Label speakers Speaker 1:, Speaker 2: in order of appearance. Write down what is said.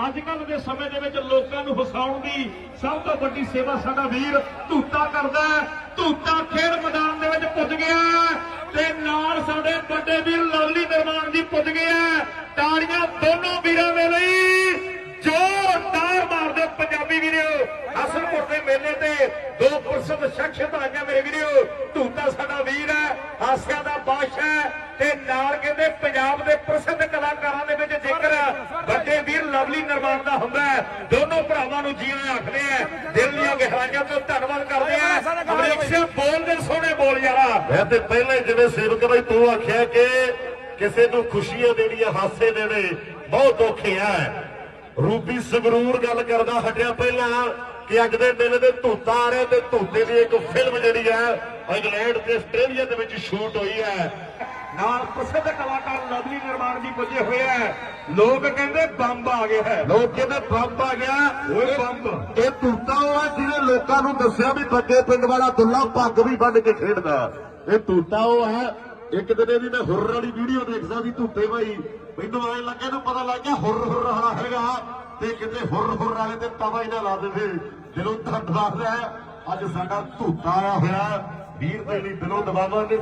Speaker 1: ਅੱਜ ਕੱਲ ਦੇ ਸਮੇਂ ਦੇ ਵਿੱਚ ਲੋਕਾਂ ਨੂੰ ਹਸਾਉਣ ਦੀ ਸਭ ਤੋਂ ਵੱਡੀ ਸੇਵਾ ਸਾਡਾ ਵੀਰ ਧੂਤਾ ਕਰਦਾ ਧੂਤਾ ਖੇਡ ਮੈਦਾਨ ਦੇ ਵਿੱਚ ਪੁੱਜ ਗਿਆ ਤੇ ਨਾਲ ਸਾਡੇ ਵੱਡੇ ਵੀਰ ਲਵਲੀ ਨਿਰਮਾਣ ਜੀ ਪੁੱਜ ਗਏ ਤਾੜੀਆਂ ਦੋਨੋਂ ਵੀਰਾਂ ਦੇ ਲਈ ਜ਼ੋਰਦਾਰ ਮਾਰਦੇ ਪੰਜਾਬੀ ਵੀਰੋ। ਹਸਨਪੁਰ ਦੇ ਮੇਲੇ ਤੇ ਦੋ ਪ੍ਰਸਿੱਧ ਸ਼ਖਸੀਅਤ ਆਈਆਂ ਮੇਰੇ ਵੀਰੋ। ਧੂਤਾ ਸਾਡਾ ਵੀਰ ਹੈ, ਹਾਸਿਆਂ ਦਾ ਬਾਦਸ਼ਾਹ ਹੈ ਤੇ ਨਾਲ ਕਹਿੰਦੇ ਪੰਜਾਬ ਦੇ ਪ੍ਰਸਿੱਧ ਕਲਾਕਾਰਾਂ ਦੇ ਨਿਰਮਾਣ ਦਾ ਹੁੰਦਾ ਹੈ। ਦੋਨੋਂ ਭਰਾਵਾਂ ਨੂੰ ਜੀ ਆਇਆਂ ਆਖਦੇ ਆ। ਦਿਲ ਦੀਆਂ ਗਹਿਰਾਈਆਂ ਤੋਂ ਧੰਨਵਾਦ ਕਰਦੇ ਆ। ਅਮਰੀਕ ਸਿੰਘ ਬੋਲਦੇ ਸੋਹਣੇ ਬੋਲ ਯਾਰਾ।
Speaker 2: ਮੈਂ ਤੇ ਪਹਿਲਾਂ ਹੀ ਜਿਵੇਂ ਸੇਵਕ ਬਾਈ ਤੂੰ ਆਖਿਆ ਕਿ ਕਿਸੇ ਨੂੰ ਖੁਸ਼ੀਆਂ ਦੇਣੀਆਂ ਹਾਸੇ ਦੇਣੇ ਬਹੁਤ ਔਖੇ ਆ। ਰੂਬੀ ਸੰਗਰੂਰ ਗੱਲ ਕਰਦਾ ਹਟਿਆ ਪਹਿਲਾਂ ਕਿ ਅੱਜ ਦੇ ਦਿਨ ਦੇ ਧੂਤਾ ਆ ਰਿਹਾ ਤੇ ਧੂਤੇ ਦੀ ਇੱਕ ਫਿਲਮ ਜਿਹੜੀ ਹੈ ਇੰਗਲੈਂਡ ਤੇ ਆਸਟ੍ਰੇਲੀਆ ਦੇ ਵਿੱਚ ਸ਼ੂਟ ਹੋਈ ਹੈ
Speaker 1: ਨਾਲ ਪ੍ਰਸਿੱਧ ਕਲਾਕਾਰ ਲਵਲੀ ਨਿਰਮਾਣ ਜੀ ਪੁੱਜੇ ਹੋਏ ਆ। ਲੋਕ ਕਹਿੰਦੇ ਬੰਬ ਆ ਗਿਆ ਹੈ।
Speaker 2: ਲੋਕ ਕਹਿੰਦੇ ਬੰਬ ਆ ਗਿਆ।
Speaker 1: ਓਏ ਬੰਬ।
Speaker 2: ਇਹ ਧੂਤਾ ਉਹ ਆ ਜਿਹਨੇ ਲੋਕਾਂ ਨੂੰ ਦੱਸਿਆ ਵੀ ਬੱਗੇ ਪਿੰਡ ਵਾਲਾ ਦੁੱਲਾ ਪੱਗ ਵੀ ਬੰਨ ਕੇ ਖੇਡਦਾ। ਇਹ ਧੂਤਾ ਉਹ ਹੈ। ਇੱਕ ਦਿਨ ਇਹਦੀ ਮੈਂ ਹੁਰਰ ਵਾਲੀ ਵੀਡੀਓ ਦੇਖਦਾ ਸੀ ਧੂਤੇ ਭਾਈ। ਮੈਨੂੰ ਐਂ ਲੱਗਿਆ ਨੂੰ ਪਤਾ ਲੱਗ ਗਿਆ ਹੁਰਰ ਹੁਰਰ ਵਾਲਾ ਹੈਗਾ। ਤੇ ਕਿਤੇ ਹੁਰਰ ਹੁਰਰ ਵਾਲੇ ਤੇ ਤਵਾ ਹੀ ਨਾ ਲਾ ਦੇਵੇ। ਦਿਲੋਂ ਧੰਨਵਾਦ ਹੈ। ਅੱਜ ਸਾਡਾ ਧੂਤਾ ਆਇਆ ਹੋਇਆ। ਵੀਰ ਦੇ ਲਈ ਦਿਲੋਂ ਦਬਾਵਾਂਗੇ